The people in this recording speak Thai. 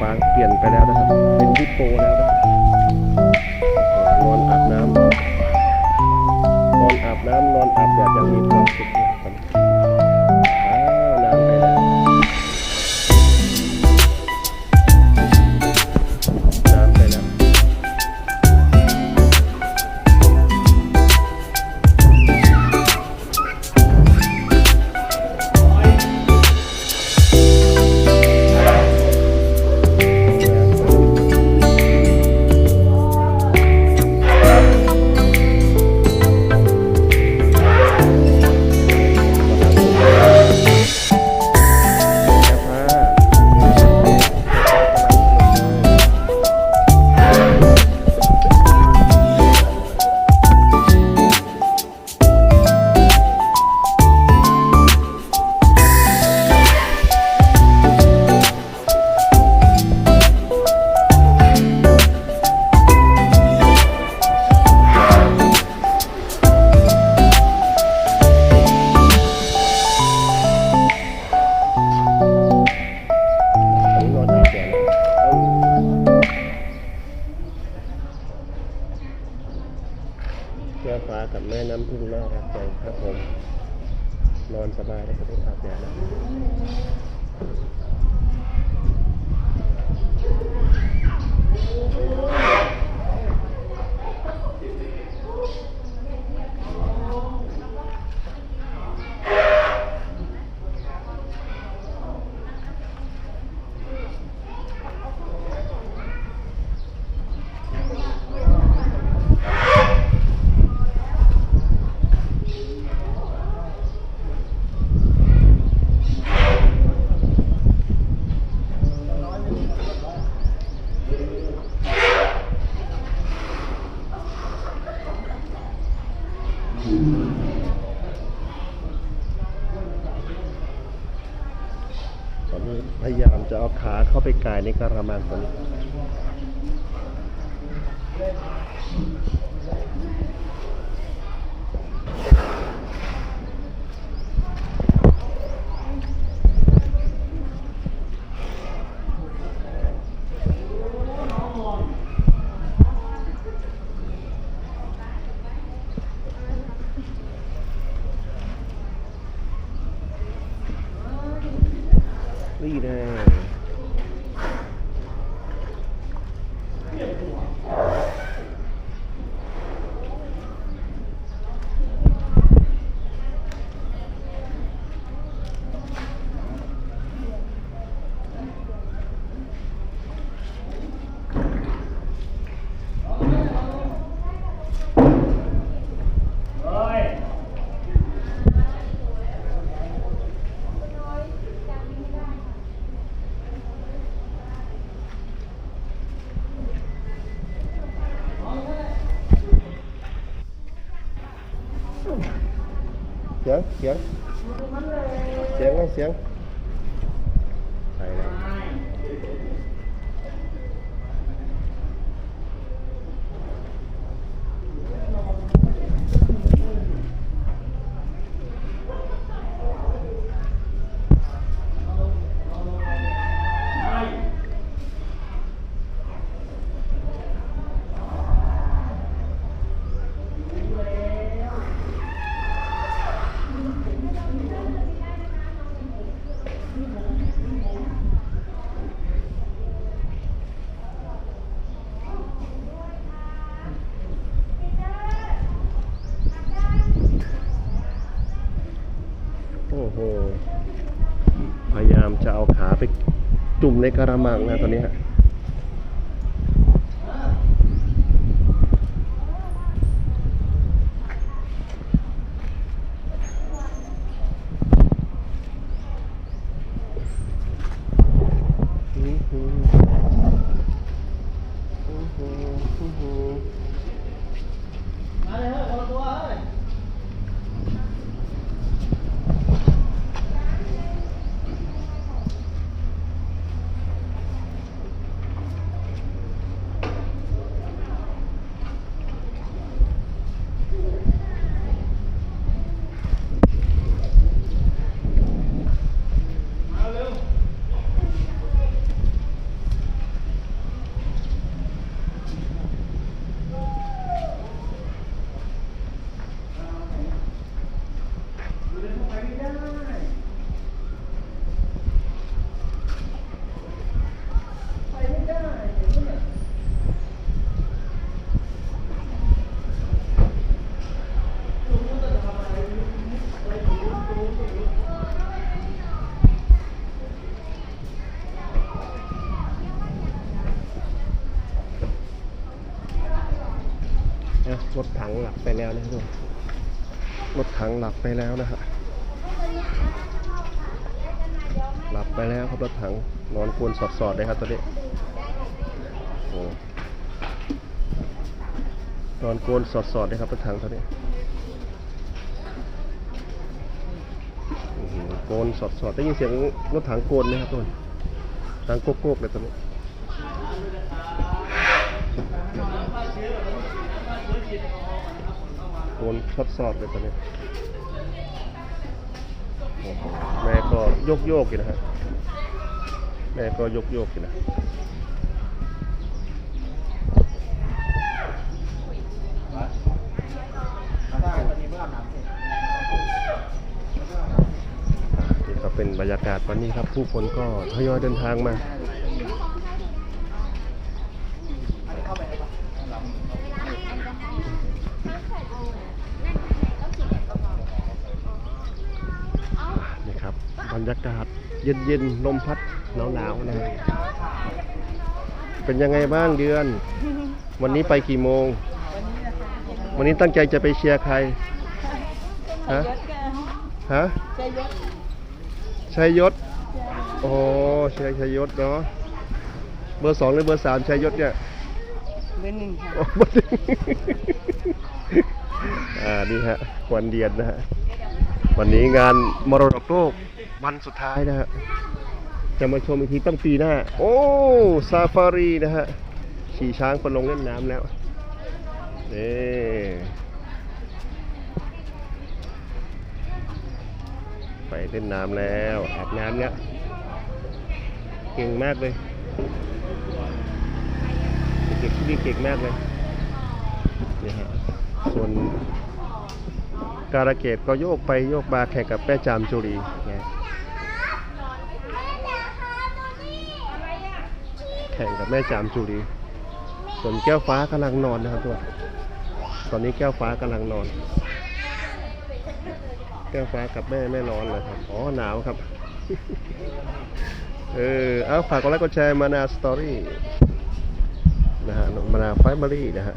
ฟางเปลี่ยนไปแล้วนะครับ เป็นฮิปโปแล้วนะนอนอาบน้ำนอนอาบน้ำนอนอาบแดดอย่างมี กับแม่น้ำพึ่งน่ารักใจครับผม นอนสบายได้ครับอาบแดดแล้วตอนนี้พยายามจะเอา ขาเข้าไปกายในกระมังตัวนี้แน่เสียงเสียงเสียงไงเสียง พยายามจะเอาขาไปจุ่มในกระมังนะตอนนี้ฮะอื้อหืออื้อหืออื้อหือ มาเลยเฮ้ยคนละตัวเฮ้ย นะรถถั งหลับไปแล้วนะทุกคนรถถังหลับไปแล้วนะฮะหลับไปแล้วครับรถถังนอนกวนสอดๆเลยครับตอนนี้โอ้นอนกวนสอดๆเลยครับรถถังตอนนี้อื้อหือโกนสอดๆได้ยินเสียงรถถังโกนไหมครับทุกคนดังโกกๆเลยตอนนี้ โดนทดสอบเลยตอนนี้แม่ก็โยกโยกอยู่นะฮะแม่ก็ยกโยกๆอยู่นะนี่ก็เป็นบรรยากาศวันนี้ครับ ผู้คนก็ทยอยเดินทางมา นี่ค รับบรรยากาศเย็นๆลมพัดหนาวๆนะฮะเป็นยังไงบ้างเดือน วันนี้ไปกี่โมง วันนี้ตั้งใจจะไปเชียร์ใครฮะฮะชัยยศโอ้เชียร์ชัยยศเนาะเบอร์สองหรือเบอร์สามชัยยศเนี่ยเบอร์หนึ่งค่ะโอ้เบอร์หนึ่งอ่านี่ฮะควันเดียนนะฮะ วันนี้งานมรดกโลกวันสุดท้ายนะฮะจะมาชมอีกทีตั้งปีหน้า โอ้ซาฟารีนะฮะขี่ช้างคนลงเล่นน้ำแล้วนี่ไปเล่นน้ำแล้วอาบน้ำแล้วเก่งมากเลยเด็กที่นี่เก่งมากเลยนี่ฮะส่วน การะเกดก็โยกไปโยกมาแข่งกับแม่จามจุรีแข่งกับแม่จามจุรีส่วนแก้วฟ้ากำลังนอนนะครับทุกคนตอนนี้แก้วฟ้ากำลังนอน แก้วฟ้ากับแม่ไม่ร้อนเลยครับอ๋อหนาวครับเออเอาฝากกดไลค์กดแชร์มานาสตอรี่นะฮะมานาไฟมารีนะฮะ